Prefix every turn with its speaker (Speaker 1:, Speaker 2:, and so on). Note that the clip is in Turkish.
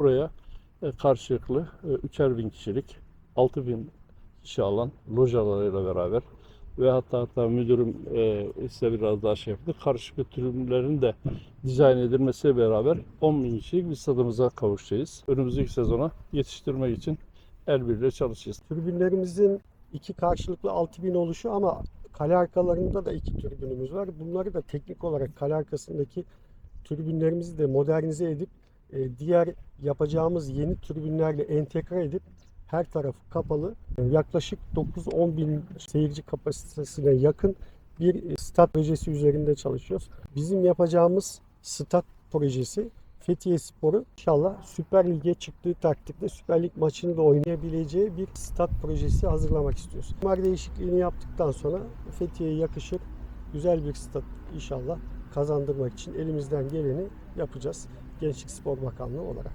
Speaker 1: Buraya e, karşılıklı e, üçer bin kişilik, altı bin kişi alan localarıyla beraber ve hatta hatta müdürüm e, size biraz daha şey yaptı. Karışık tribünlerin de dizayn edilmesiyle beraber 10 bin kişilik bir stadımıza kavuşacağız. Önümüzdeki sezona yetiştirmek için el birliğiyle çalışacağız.
Speaker 2: Tribünlerimizin iki karşılıklı 6000 oluşu ama kale arkalarında da iki tribünümüz var. Bunları da teknik olarak kale arkasındaki tribünlerimizi de modernize edip e, diğer yapacağımız yeni tribünlerle entegre edip her tarafı kapalı e, yaklaşık 9-10 bin seyirci kapasitesine yakın bir e, stat projesi üzerinde çalışıyoruz. Bizim yapacağımız stat projesi Fethiye Spor'u inşallah Süper Lig'e çıktığı takdirde Süper Lig maçını da oynayabileceği bir stat projesi hazırlamak istiyoruz. Mimar değişikliğini yaptıktan sonra Fethiye'ye yakışır güzel bir stat inşallah kazandırmak için elimizden geleni yapacağız. Gençlik Spor Bakanlığı olarak.